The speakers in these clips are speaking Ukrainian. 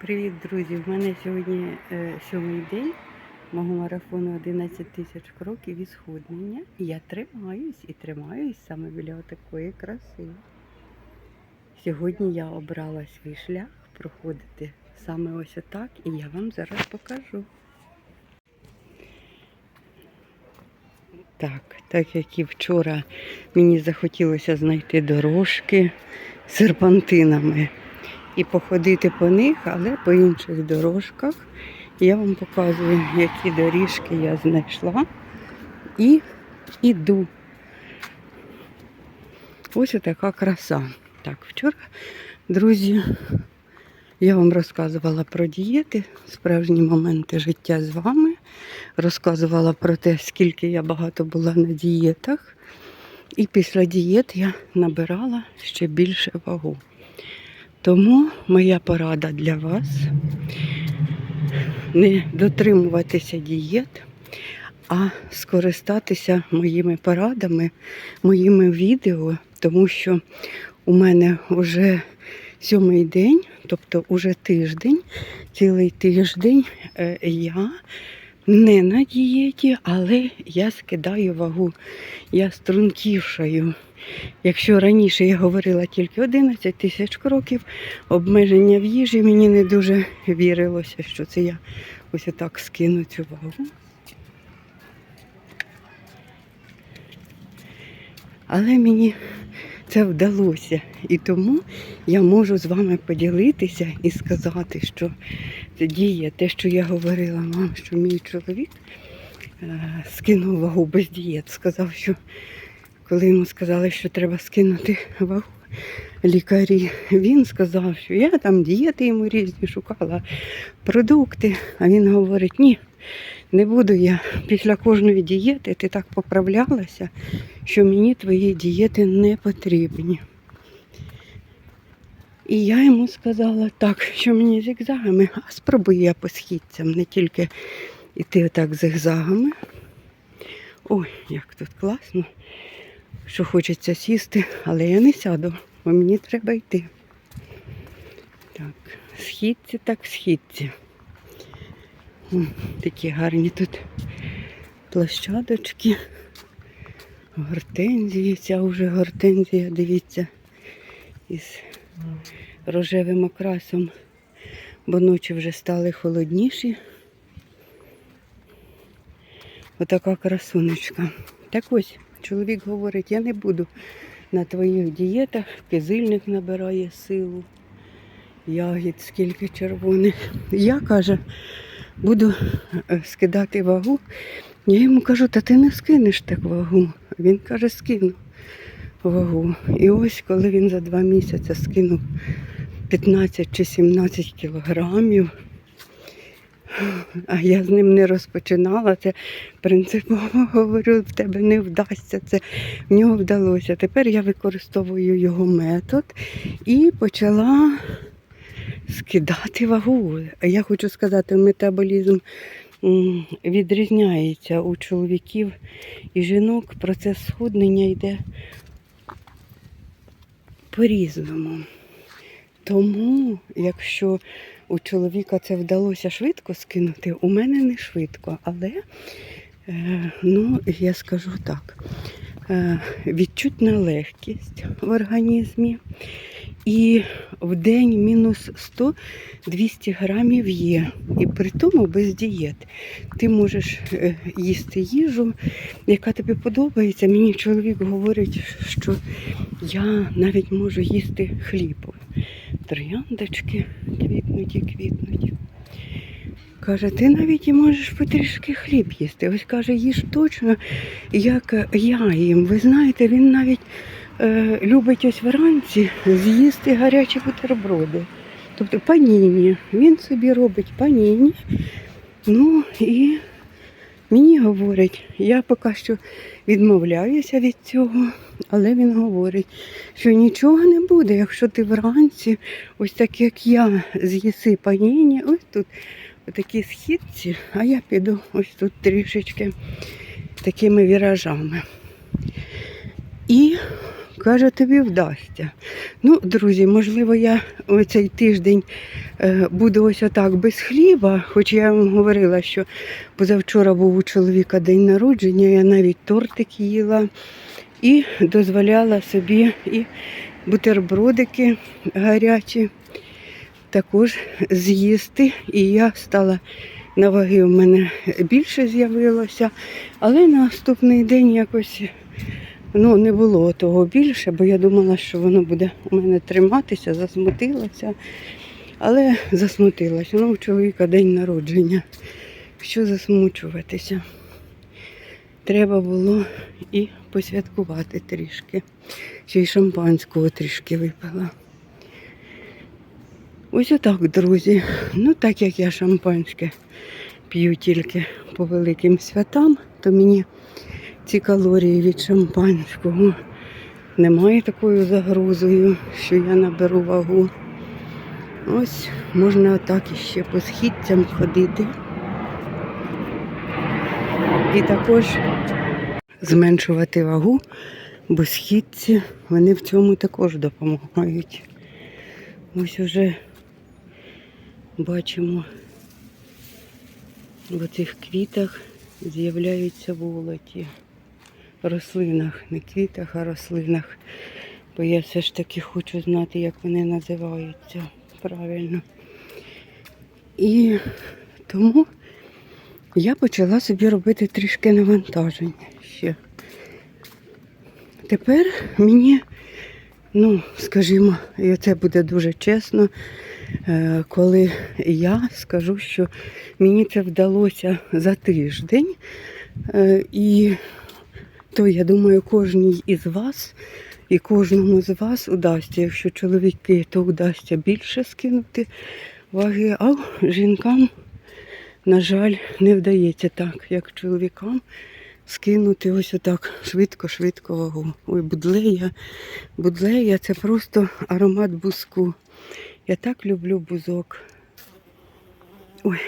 Привіт, друзі! В мене сьогодні е, сьомий день мого марафону 11 тисяч кроків і сходнення. І я тримаюсь і тримаюсь саме біля такої краси. Сьогодні я обрала свій шлях проходити саме ось отак, і я вам зараз покажу. Так, так як і вчора мені захотілося знайти дорожки з серпантинами і походити по них, але по інших дорожках. Я вам показую, які доріжки я знайшла і іду. Ось така краса. Так, вчора, друзі, я вам розказувала про дієти, справжні моменти життя з вами. Розказувала про те, скільки я багато була на дієтах. І після дієт я набирала ще більше вагу. Тому моя порада для вас не дотримуватися дієт, а скористатися моїми порадами, моїми відео, тому що у мене вже сьомий день, тобто уже тиждень, цілий тиждень е, я не на дієті, але я скидаю вагу, я стрункішаю. Якщо раніше я говорила тільки 11 тисяч кроків, обмеження в їжі, мені не дуже вірилося, що це я ось отак скину цю вагу. Але мені це вдалося. І тому я можу з вами поділитися і сказати, що це діє те, що я говорила вам, що мій чоловік е, скинув вагу без дієт. Сказав, що коли йому сказали, що треба скинути вагу лікарі, він сказав, що я там дієти йому різні шукала, продукти. А він говорить, ні, не буду я після кожної дієти, ти так поправлялася, що мені твої дієти не потрібні. І я йому сказала так, що мені зігзагами, а спробую я по східцям, не тільки йти отак зигзагами. Ой, як тут класно що хочеться сісти, але я не сяду, бо мені треба йти. Так, східці, так східці. О, такі гарні тут площадочки, гортензії, ця вже гортензія, дивіться, із рожевим окрасом, бо ночі вже стали холодніші. Отака красунечка. Так ось. Чоловік говорить, я не буду на твоїх дієтах, кизильник набирає силу, ягід, скільки червоних. Я, каже, буду е, скидати вагу. Я йому кажу, та ти не скинеш так вагу. Він каже, скину вагу. І ось коли він за два місяці скинув 15 чи 17 кілограмів. А я з ним не розпочинала. Це принципово говорю, в тебе не вдасться. Це в нього вдалося. Тепер я використовую його метод і почала скидати вагу. Я хочу сказати, метаболізм відрізняється у чоловіків і жінок. Процес схуднення йде по-різному. Тому, якщо у чоловіка це вдалося швидко скинути, у мене не швидко, але е, ну, я скажу так, відчутна легкість в організмі. І в день мінус 100-200 грамів є. І при тому без дієт. Ти можеш е, їсти їжу, яка тобі подобається. Мені чоловік говорить, що я навіть можу їсти хліб. Трояндочки квітнуть і квітнуть. Каже, ти навіть можеш потрішки хліб їсти. Ось каже, їж точно, як я їм. Ви знаєте, він навіть е, любить ось вранці з'їсти гарячі бутерброди. Тобто паніні. Він собі робить паніні. Ну і мені говорить, я поки що відмовляюся від цього, але він говорить, що нічого не буде, якщо ти вранці, ось так як я, з'їси паніні, ось тут такі східці, а я піду ось тут трішечки такими віражами. І каже, тобі вдасться. Ну, друзі, можливо, я оцей тиждень е, буду ось отак без хліба, хоч я вам говорила, що позавчора був у чоловіка день народження, я навіть тортик їла і дозволяла собі і бутербродики гарячі також з'їсти. І я стала на ваги у мене більше з'явилося, але на наступний день якось ну, не було того більше, бо я думала, що воно буде у мене триматися, засмутилася. Але засмутилася. Ну, у чоловіка день народження. Що засмучуватися? Треба було і посвяткувати трішки. Ще й шампанського трішки випила. Ось отак, друзі. Ну, так як я шампанське п'ю тільки по великим святам, то мені ці калорії від шампанського немає такою загрозою, що я наберу вагу. Ось можна отак іще по східцям ходити. І також зменшувати вагу, бо східці вони в цьому також допомагають. Ось уже бачимо в цих квітах з'являються волоті. Рослинах, не квітах, а рослинах. Бо я все ж таки хочу знати, як вони називаються правильно. І тому я почала собі робити трішки навантаження ще. Тепер мені, ну, скажімо, і це буде дуже чесно, е, коли я скажу, що мені це вдалося за тиждень. Е, І то, я думаю, кожній із вас і кожному з вас удасться, якщо чоловіки, то удасться більше скинути ваги, а жінкам, на жаль, не вдається так, як чоловікам скинути ось отак швидко-швидко вагу. Ой, будлея. Будлея це просто аромат бузку. Я так люблю бузок. Ой,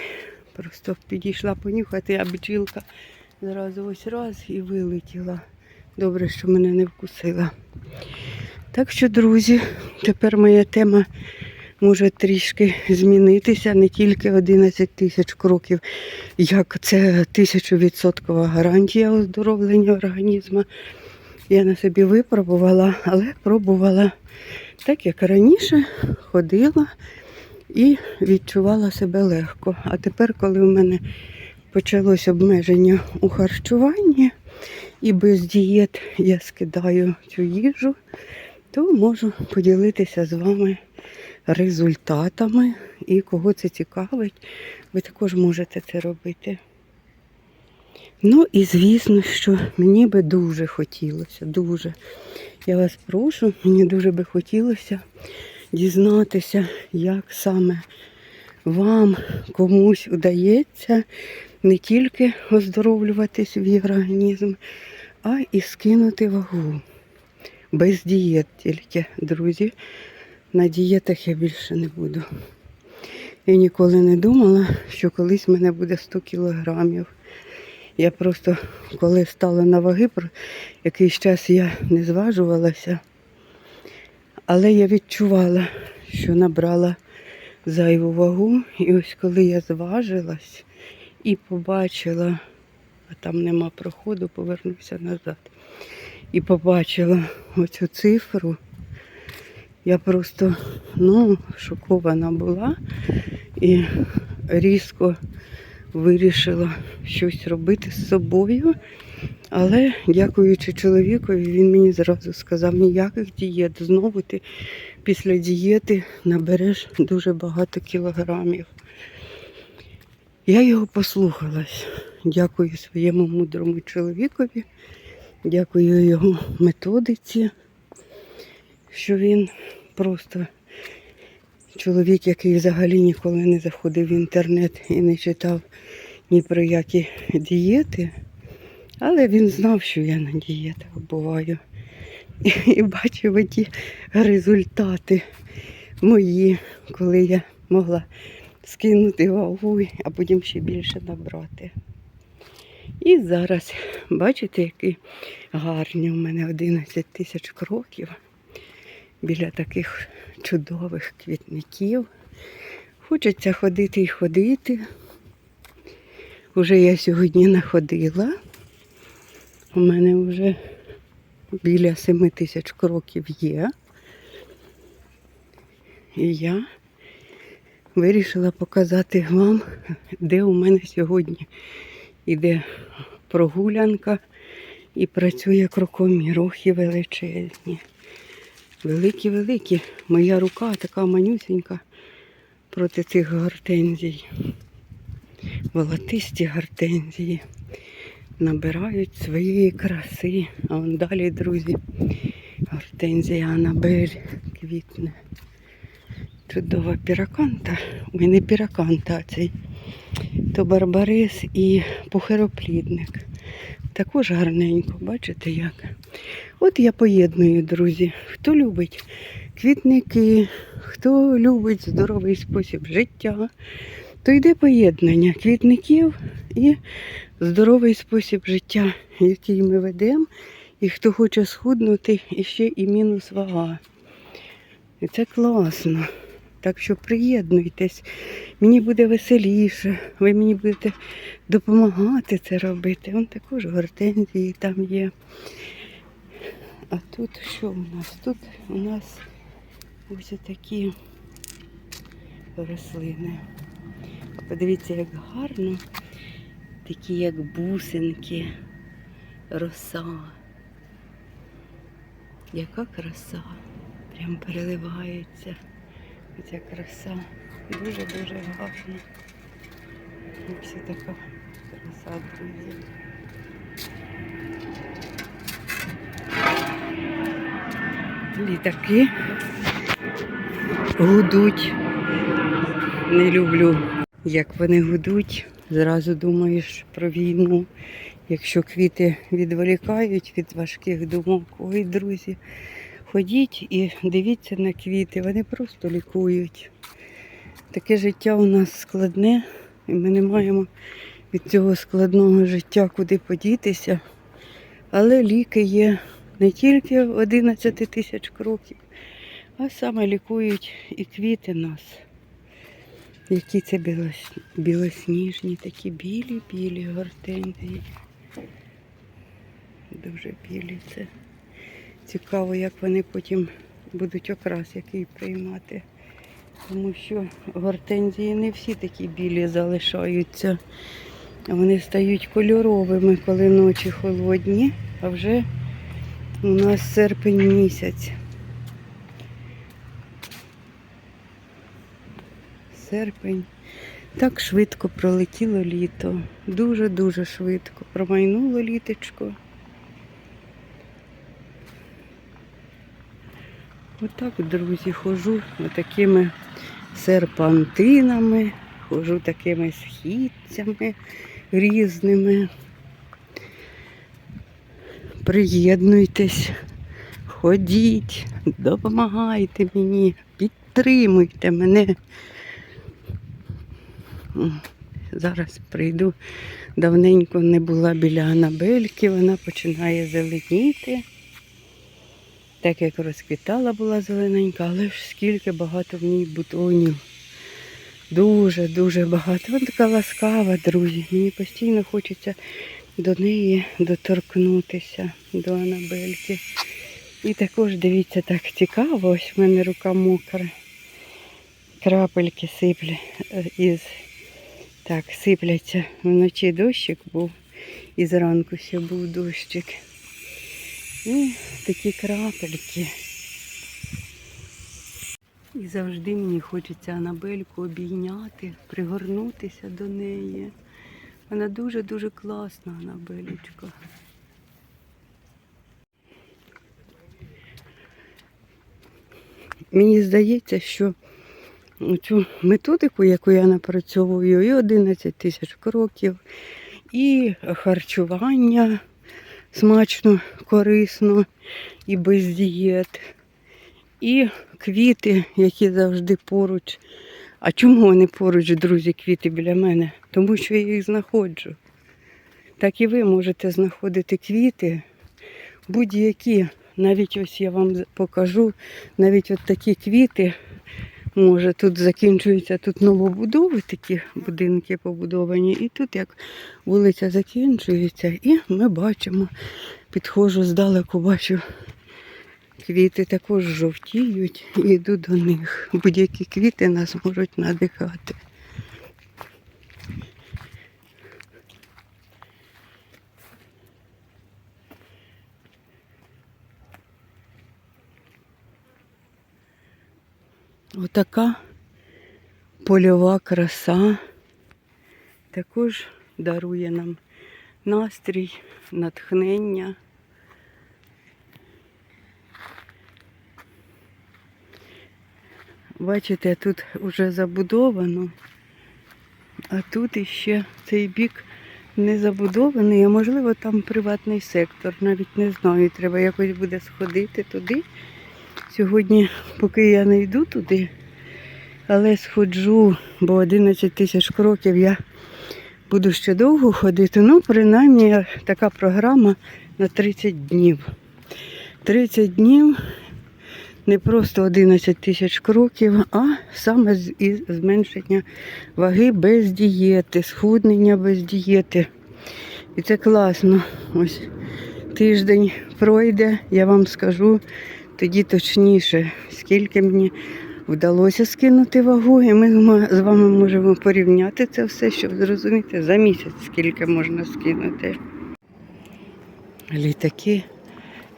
просто підійшла понюхати, а бджілка зразу ось раз і вилетіла. Добре, що мене не вкусила. Так що, друзі, тепер моя тема може трішки змінитися, не тільки 11 тисяч кроків, як це тисячовідсоткова гарантія оздоровлення організму. Я на собі випробувала, але пробувала так, як раніше, ходила і відчувала себе легко. А тепер, коли в мене почалось обмеження у харчуванні, і без дієт я скидаю цю їжу, то можу поділитися з вами результатами. І кого це цікавить, ви також можете це робити. Ну і звісно, що мені би дуже хотілося, дуже. Я вас прошу, мені дуже би хотілося дізнатися, як саме вам комусь удається не тільки оздоровлювати свій організм, а і скинути вагу. Без дієт тільки, друзі. На дієтах я більше не буду. Я ніколи не думала, що колись в мене буде 100 кілограмів. Я просто, коли стала на ваги, якийсь час я не зважувалася, але я відчувала, що набрала зайву вагу. І ось коли я зважилась і побачила, а там нема проходу, повернуся назад. І побачила оцю цифру. Я просто ну, шокована була і різко вирішила щось робити з собою. Але, дякуючи чоловікові, він мені зразу сказав, ніяких дієт. Знову ти після дієти набереш дуже багато кілограмів. Я його послухалась. Дякую своєму мудрому чоловікові, дякую його методиці, що він просто чоловік, який взагалі ніколи не заходив в інтернет і не читав ні про які дієти. Але він знав, що я на дієтах буваю. І, бачив ті результати мої, коли я могла скинути вагу, а потім ще більше набрати. І зараз, бачите, які гарні у мене 11 тисяч кроків біля таких чудових квітників. Хочеться ходити і ходити. Уже я сьогодні находила. У мене вже біля 7 тисяч кроків є. І я вирішила показати вам, де у мене сьогодні іде прогулянка і працює крокомір. Рухи величезні. Великі-великі. Моя рука така манюсенька проти цих гортензій. Волотисті гортензії набирають своєї краси. А вон далі, друзі, гортензія Анабель квітне. Чудова піраканта. Ой, не піраканта, а цей то барбарис і пухироплідник. Також гарненько, бачите як? От я поєдную, друзі. Хто любить квітники, хто любить здоровий спосіб життя, то йде поєднання квітників і здоровий спосіб життя, який ми ведемо. І хто хоче схуднути, і ще і мінус вага. І це класно. Так що приєднуйтесь, мені буде веселіше, ви мені будете допомагати це робити. Вон також гортензії там є. А тут що у нас? Тут у нас ось такі рослини. Подивіться, як гарно, такі як бусинки, роса. Яка краса, прям переливається. Ця краса дуже-дуже гарна. Ось така краса, друзі. Літаки гудуть. Не люблю, як вони гудуть. Зразу думаєш про війну. Якщо квіти відволікають від важких думок, ой, друзі, ходіть і дивіться на квіти, вони просто лікують. Таке життя у нас складне, і ми не маємо від цього складного життя куди подітися. Але ліки є не тільки 11 тисяч кроків, а саме лікують і квіти нас. Які це білос... білосніжні, такі білі-білі гортензії. Дуже білі це. Цікаво, як вони потім будуть окрас який приймати. Тому що гортензії не всі такі білі залишаються. Вони стають кольоровими, коли ночі холодні, а вже у нас серпень місяць. Серпень. Так швидко пролетіло літо. Дуже-дуже швидко. Промайнуло літочко. Отак, друзі, хожу такими серпантинами, хожу такими східцями різними. Приєднуйтесь, ходіть, допомагайте мені, підтримуйте мене. Зараз прийду. Давненько не була біля Анабельки, вона починає зеленіти. Так як розквітала була зелененька, але ж скільки багато в ній бутонів. Дуже-дуже багато. Вона така ласкава, друзі. Мені постійно хочеться до неї доторкнутися, до Анабельки. І також дивіться, так цікаво, ось в мене рука мокра. Крапельки сиплять е, із. Так, сипляться. Вночі дощик був, і зранку ще був дощик. І такі крапельки. І завжди мені хочеться Анабельку обійняти, пригорнутися до неї. Вона дуже-дуже класна, Анабелечка. Мені здається, що цю методику, яку я напрацьовую, і 11 тисяч кроків, і харчування смачно, корисно і без дієт. І квіти, які завжди поруч. А чому вони поруч, друзі, квіти біля мене? Тому що я їх знаходжу. так і ви можете знаходити квіти, будь-які. Навіть ось я вам покажу, навіть от такі квіти, може, тут закінчуються тут новобудови, такі будинки побудовані, і тут як вулиця закінчується, і ми бачимо, підходжу здалеку, бачу, квіти також жовтіють і до них. Будь-які квіти нас можуть надихати. Отака польова краса також дарує нам настрій, натхнення. Бачите, тут вже забудовано, а тут іще цей бік не забудований, а можливо там приватний сектор. Навіть не знаю, треба якось буде сходити туди. Сьогодні, поки я не йду туди, але сходжу, бо 11 тисяч кроків я буду ще довго ходити. Ну, принаймні, така програма на 30 днів. 30 днів не просто 11 тисяч кроків, а саме із зменшення ваги без дієти, схуднення без дієти. І це класно. Ось тиждень пройде, я вам скажу тоді точніше, скільки мені вдалося скинути вагу, і ми з вами можемо порівняти це все, щоб зрозуміти за місяць, скільки можна скинути. Літаки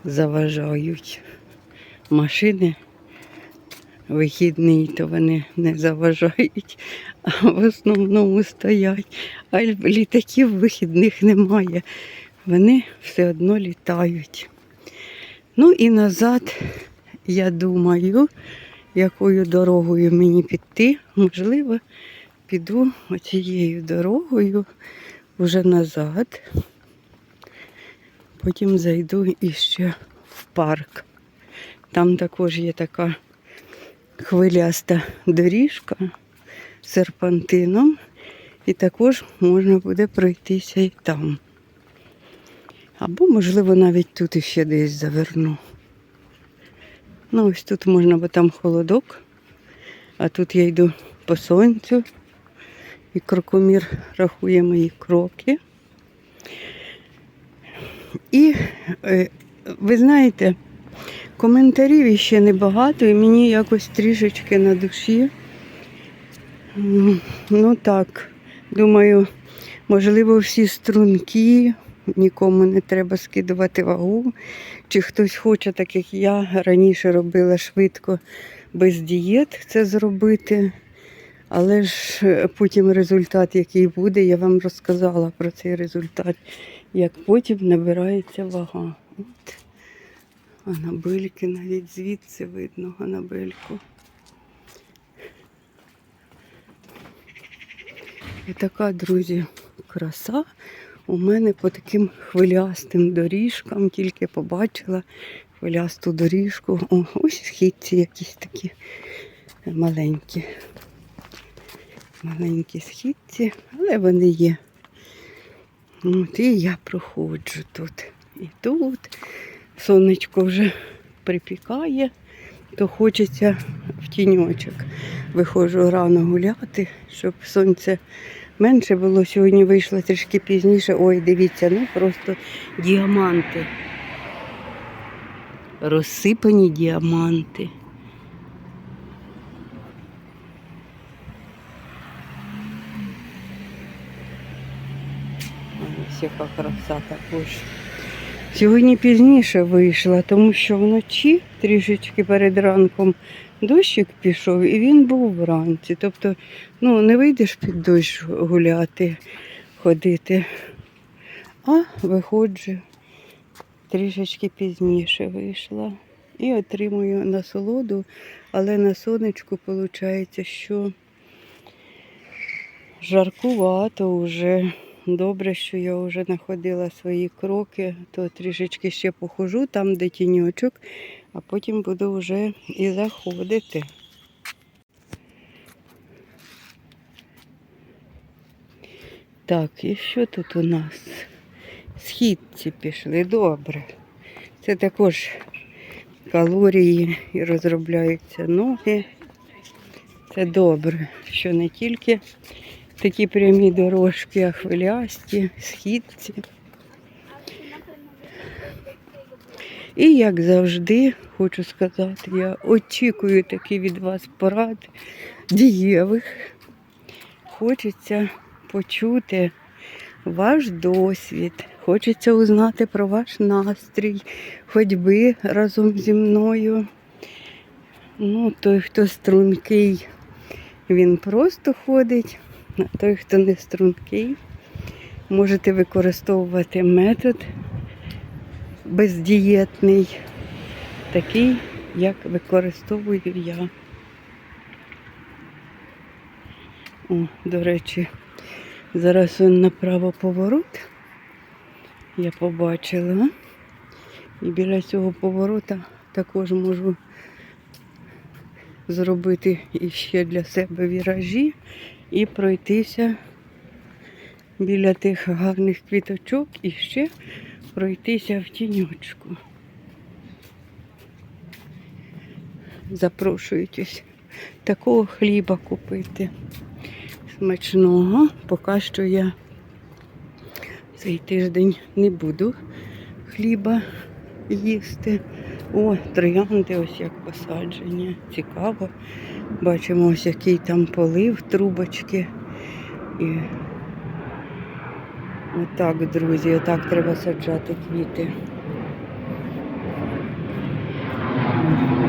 заважають. Машини вихідний, то вони не заважають, а в основному стоять. А літаків вихідних немає. Вони все одно літають. Ну і назад, я думаю, якою дорогою мені піти. Можливо, піду оцією дорогою вже назад. Потім зайду іще в парк. Там також є така хвиляста доріжка з серпантином, і також можна буде пройтися і там. Або, можливо, навіть тут іще десь заверну. Ну, ось тут можна, бо там холодок, а тут я йду по сонцю, і крокомір рахує мої кроки. І е, ви знаєте, коментарів іще небагато, і мені якось трішечки на душі. Ну так, думаю, можливо, всі струнки, нікому не треба скидувати вагу. Чи хтось хоче, так як я раніше робила швидко без дієт це зробити. Але ж е, потім результат, який буде, я вам розказала про цей результат, як потім набирається вага. От. Анабельки навіть звідси видно Анабельку. І така, друзі, краса у мене по таким хвилястим доріжкам, тільки побачила хвилясту доріжку. О, ось східці якісь такі маленькі. Маленькі східці, але вони є. От, і я проходжу тут. І тут сонечко вже припікає, то хочеться в тіньочок. Виходжу рано гуляти, щоб сонце менше було. Сьогодні вийшло трішки пізніше. Ой, дивіться, ну просто діаманти. Розсипані діаманти. Ось яка краса також. Сьогодні пізніше вийшла, тому що вночі, трішечки перед ранком, дощик пішов і він був вранці. Тобто, ну, не вийдеш під дощ гуляти, ходити, а виходжу трішечки пізніше вийшла. І отримую насолоду, але на сонечку виходить, що жаркувато вже. Добре, що я вже знаходила свої кроки, то трішечки ще похожу там, де тіньочок, а потім буду вже і заходити. Так, і що тут у нас? східці пішли, добре. Це також калорії і розробляються ноги. Це добре, що не тільки такі прямі дорожки, хвилясті, східці. І як завжди, хочу сказати, я очікую такі від вас порад дієвих. Хочеться почути ваш досвід, хочеться узнати про ваш настрій, ходьби разом зі мною. Ну, той, хто стрункий, він просто ходить, а той, хто не стрункий, можете використовувати метод бездієтний, такий, як використовую я. О, до речі, зараз он направо поворот. Я побачила. І біля цього поворота також можу зробити іще для себе віражі і пройтися біля тих гарних квіточок і ще пройтися в тіньочку. Запрошують такого хліба купити. Смачного. Поки що я цей тиждень не буду хліба їсти. О, троянди ось як посаджені. Цікаво. Бачимо ось який там полив трубочки. І отак, друзі, отак треба саджати квіти.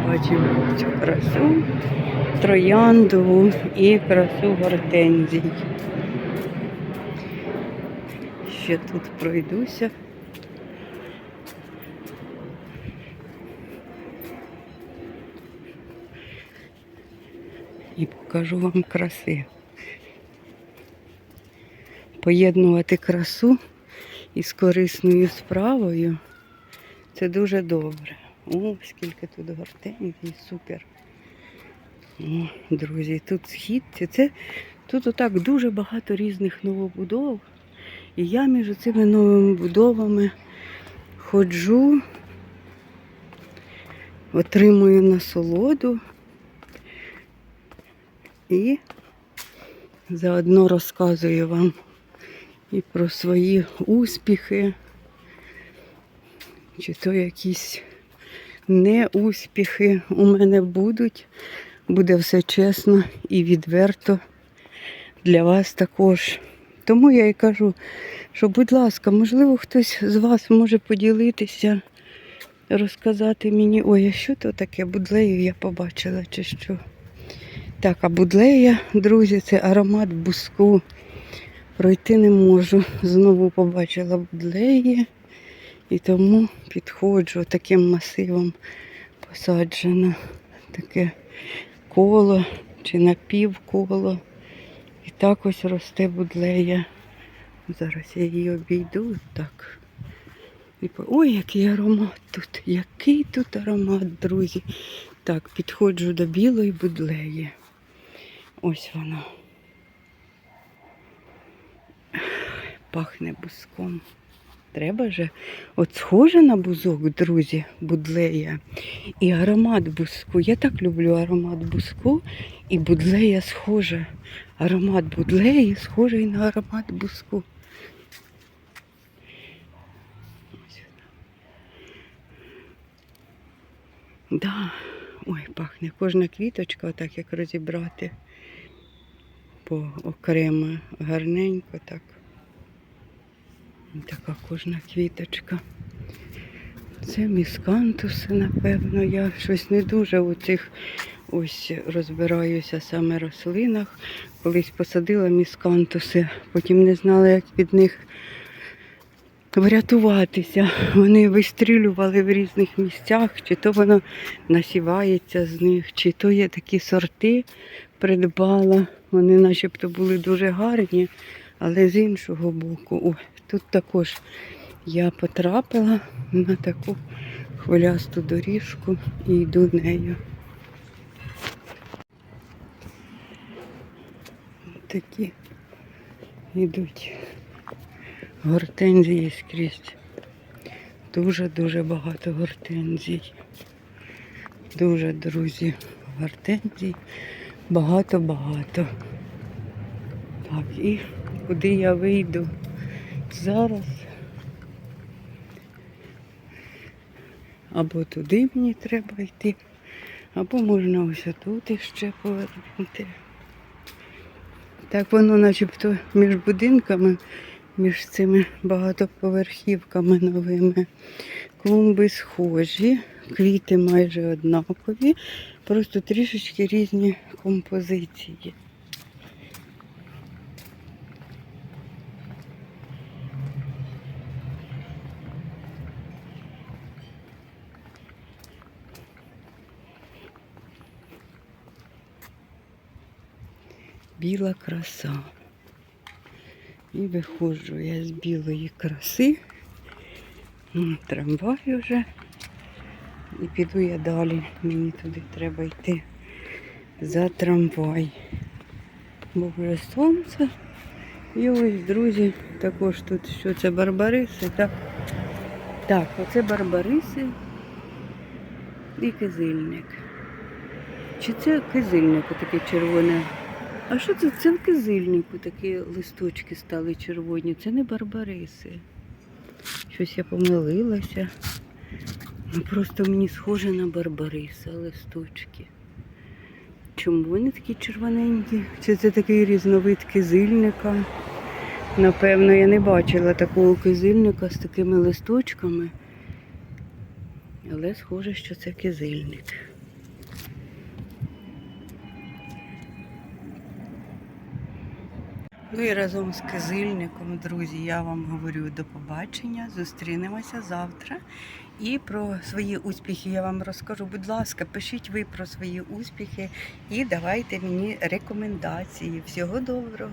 Бачимо цю красу, троянду і красу гортензій. Ще тут пройдуся. І покажу вам краси. Поєднувати красу із корисною справою це дуже добре. О, скільки тут гортензій, супер. О, друзі, тут східці. Це тут отак дуже багато різних новобудов. І я між цими новими будовами ходжу, отримую насолоду і заодно розказую вам і про свої успіхи, чи то якісь неуспіхи у мене будуть. Буде все чесно і відверто для вас також. Тому я і кажу, що, будь ласка, можливо, хтось з вас може поділитися, розказати мені, ой, а що то таке будлею я побачила чи що. Так, а будлея, друзі, це аромат буску. Пройти не можу. Знову побачила будлеї. І тому підходжу таким масивом посаджено. Таке коло чи напівколо. І так ось росте будлея. Зараз я її обійду так. І Ой, який аромат тут! Який тут аромат, друзі. Так, підходжу до білої будлеї. Ось вона. Пахне буском. Треба же. От схоже на бузок, друзі, будлея. І аромат буску. Я так люблю аромат буску. І будлея схожа. Аромат будлеї схожий на аромат буску. Да. Ой, пахне. Кожна квіточка, отак як розібрати. По окремо гарненько так. Така кожна квіточка. Це міскантуси, напевно. Я щось не дуже у цих ось розбираюся саме рослинах. Колись посадила міскантуси, потім не знала, як від них врятуватися. Вони вистрілювали в різних місцях, чи то воно насівається з них, чи то є такі сорти придбала. Вони начебто були дуже гарні, але з іншого боку, о, тут також я потрапила на таку хвилясту доріжку і йду нею. Такі йдуть Гортензії скрізь. Дуже-дуже багато гортензій. Дуже, друзі, гортензій. Багато-багато. Так, і куди я вийду зараз? Або туди мені треба йти, або можна ось тут іще повернути. Так воно начебто між будинками, між цими багатоповерхівками новими. Клумби схожі, квіти майже однакові, просто трішечки різні композиції. Біла краса. І виходжу я з білої краси. М, Трамвай вже. І піду я далі. Мені туди треба йти за трамвай. Бо вже сонце. І ось, друзі, також тут що це барбариси, так? Так, оце барбариси і кизильник. Чи це кизильник таке червоне? А що це? Це в кизильнику такі листочки стали червоні. Це не барбариси. Щось я помилилася. Ну просто мені схоже на барбариса листочки. Чому вони такі червоненькі? Чи це такий різновид кизильника? Напевно, я не бачила такого кизильника з такими листочками. Але схоже, що це кизильник. Ну і разом з кизильником, друзі, я вам говорю до побачення. Зустрінемося завтра. І про свої успіхи я вам розкажу. Будь ласка, пишіть ви про свої успіхи і давайте мені рекомендації. Всього доброго!